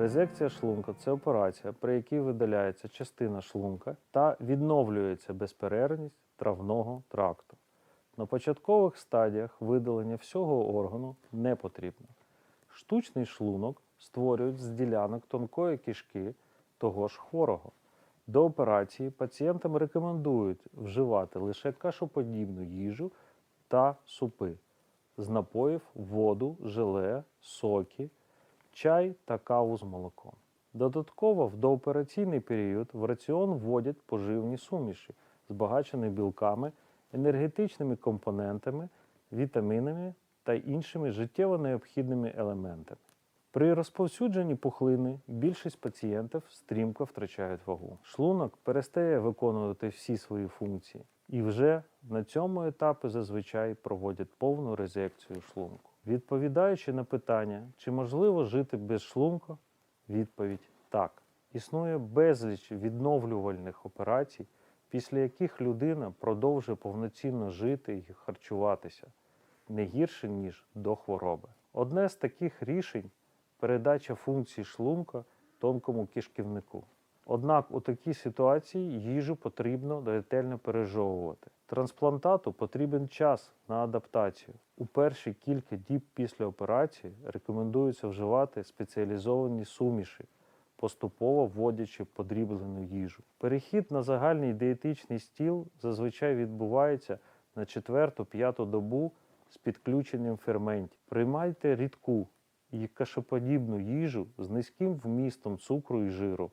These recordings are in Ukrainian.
Резекція шлунка це операція, при якій видаляється частина шлунка та відновлюється безперервність травного тракту. На початкових стадіях видалення всього органу не потрібно. Штучний шлунок створюють з ділянок тонкої кишки того ж хворого. До операції пацієнтам рекомендують вживати лише кашоподібну їжу та супи з напоїв, воду, желе, соки, чай та каву з молоком. Додатково в доопераційний період в раціон вводять поживні суміші, збагачені білками, енергетичними компонентами, вітамінами та іншими життєво необхідними елементами. При розповсюдженні пухлини більшість пацієнтів стрімко втрачають вагу. Шлунок перестає виконувати всі свої функції, і вже на цьому етапі зазвичай проводять повну резекцію шлунку. Відповідаючи на питання, чи можливо жити без шлунка, відповідь так. Існує безліч відновлювальних операцій, після яких людина продовжує повноцінно жити і харчуватися не гірше, ніж до хвороби. Одне з таких рішень передача функцій шлунка тонкому кишківнику. Однак у такій ситуації їжу потрібно ретельно пережовувати. Трансплантату потрібен час на адаптацію. У перші кілька діб після операції рекомендується вживати спеціалізовані суміші, поступово вводячи подріблену їжу. Перехід на загальний дієтичний стіл зазвичай відбувається на 4-5 добу з підключенням ферментів. Приймайте рідку і кашеподібну їжу з низьким вмістом цукру і жиру,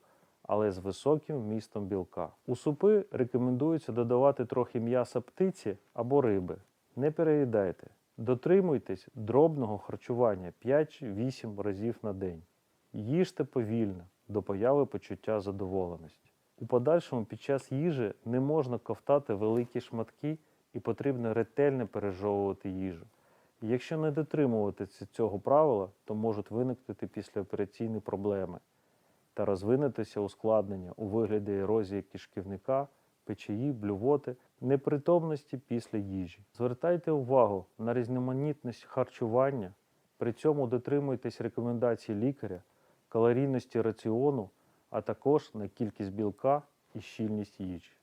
але з високим вмістом білка. У супи рекомендується додавати трохи м'яса птиці або риби. Не переїдайте. Дотримуйтесь дробного харчування 5-8 разів на день. Їжте повільно до появи почуття задоволеності. У подальшому під час їжі не можна ковтати великі шматки і потрібно ретельно пережовувати їжу. Якщо не дотримуватися цього правила, то можуть виникнути післяопераційні проблеми та розвинутися ускладнення у вигляді ерозії кишківника, печії, блювоти, непритомності після їжі. Звертайте увагу на різноманітність харчування, при цьому дотримуйтесь рекомендацій лікаря, калорійності раціону, а також на кількість білка і щільність їжі.